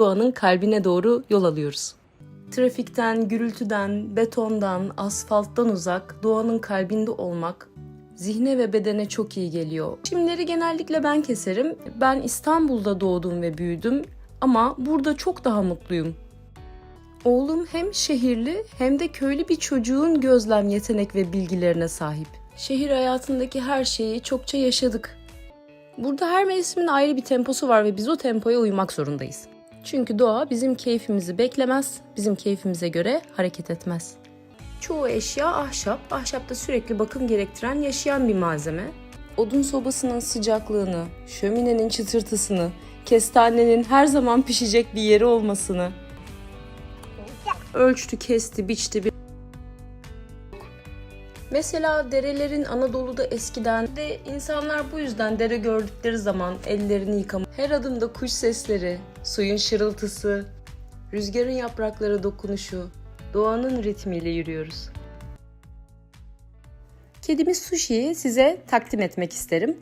doğanın kalbine doğru yol alıyoruz. Trafikten, gürültüden, betondan, asfalttan uzak, doğanın kalbinde olmak zihne ve bedene çok iyi geliyor. Çimleri genellikle ben keserim. Ben İstanbul'da doğdum ve büyüdüm ama burada çok daha mutluyum. Oğlum hem şehirli hem de köylü bir çocuğun gözlem yetenek ve bilgilerine sahip. Şehir hayatındaki her şeyi çokça yaşadık. Burada her mevsimin ayrı bir temposu var ve biz o tempoya uymak zorundayız. Çünkü doğa bizim keyfimizi beklemez, bizim keyfimize göre hareket etmez. Çoğu eşya ahşap, ahşapta sürekli bakım gerektiren yaşayan bir malzeme. Odun sobasının sıcaklığını, şöminenin çıtırtısını, kestanenin her zaman pişecek bir yeri olmasını, ölçtü, kesti, biçti bir Mesela derelerin Anadolu'da eskiden de insanlar bu yüzden dere gördükleri zaman ellerini yıkama. Her adımda kuş sesleri, suyun şırıltısı, rüzgarın yapraklara dokunuşu, doğanın ritmiyle yürüyoruz. Kedimiz Sushi'yi size takdim etmek isterim.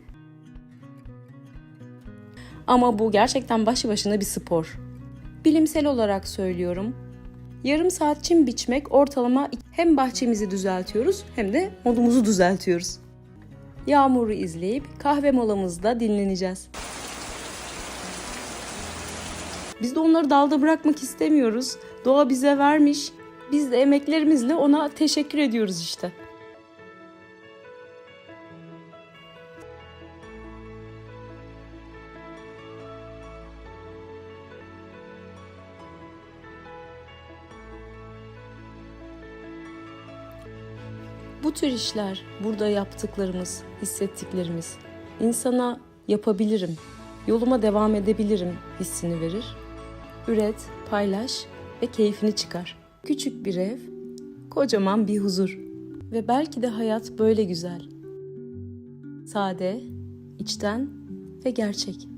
Ama bu gerçekten başlı başına bir spor. Bilimsel olarak söylüyorum. Yarım saat çim biçmek ortalama hem bahçemizi düzeltiyoruz hem de modumuzu düzeltiyoruz. Yağmuru izleyip kahve molamızda dinleneceğiz. Biz de onları dalda bırakmak istemiyoruz. Doğa bize vermiş. Biz de emeklerimizle ona teşekkür ediyoruz işte. Bu tür işler, burada yaptıklarımız, hissettiklerimiz insana yapabilirim, yoluma devam edebilirim hissini verir. Üret, paylaş ve keyfini çıkar. Küçük bir ev, kocaman bir huzur. Ve belki de hayat böyle güzel. Sade, içten ve gerçek.